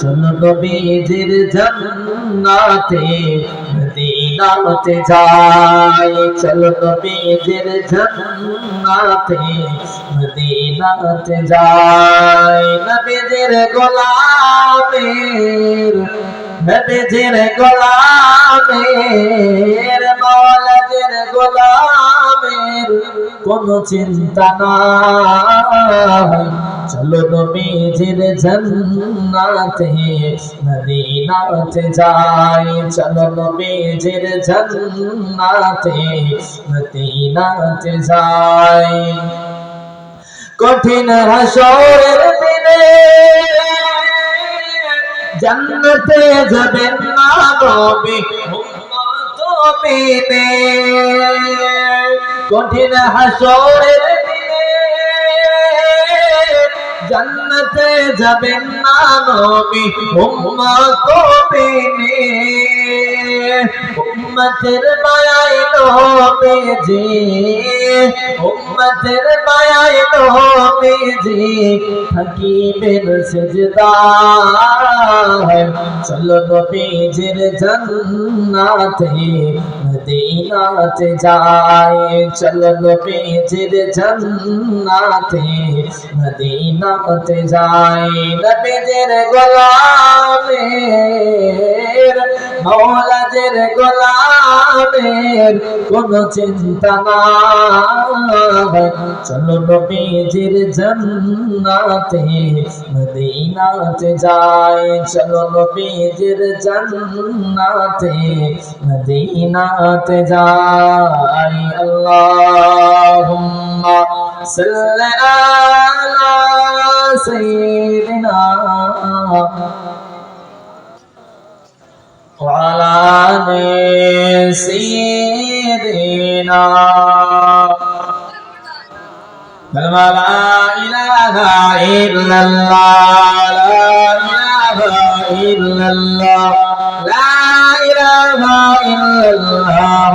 চলো নবীজির জান্নাতে, মদিনাতে যাই চলো নবীজির জান্নাতে, মদিনাতে যাই নবীজির গোলামের নবীজির গোলামের মৌলাদের গোলামের কোনো চিন্তা নাই। চলো নবীজির জান্নাতে, মদিনাতে যাই। চলো নবীজির জান্নাতে, মদিনাতে যাই। কঠিন হাসরের দিনে জান্নাতে যাবেন না নবী উম্মত বিনে কঠিন হাসরের জান্নাতে যাবেন না নবী উম্মত বিনে উম্মতের মায়াই নবীজি উম্মতের মায়াই নবীজি থাকিবেন সেজদায় চলো নবীজির জান্নাতে মদিনাতে যাই চলো নবীজির জান্নাতে মদিনাতে যাই নবীজির গোলামের, মৌলাদের গোলামের কোন চিন্তা নাই। চলো নবীজির জান্নাতে, মদিনাতে যাই। চলো নবীজির জান্নাতে, মদিনাতে যাই। আল্লাহুম্মা সাল্লি سيدنا وعلى آل سيدنا كلمة لا إله إلا الله لا إله إلا الله لا إله إلا الله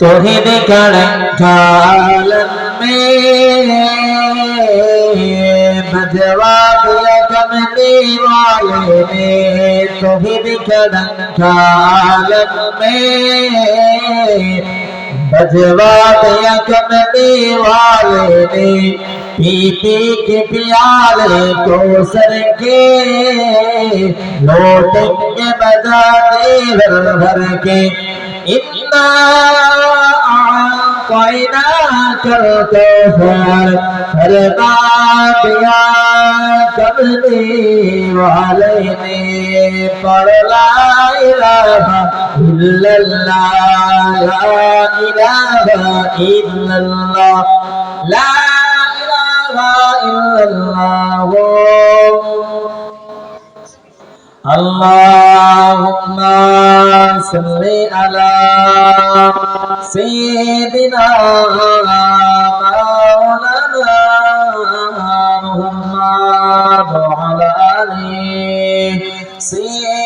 तोहिद कणंगाल में बजवा दिया कमने वाले ने तोहिद कणंगाल में बजवा दिया कमने वाले ने पीपी के प्याले को सर के लौटेंगे बजा देवर भर के إنا أعطيناك الكوثر فاربعك يا قبلي وعليني قل لا إله إلا الله لا إله إلا الله لا إله إلا الله اللهم صل على سيدنا مولانا محمد وعلى آله سيدنا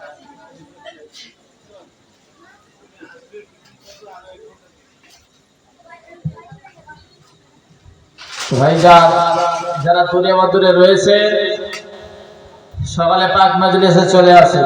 যারা দূরে মাদুরে রয়েছে সকালে পাক এসে চলে আসে।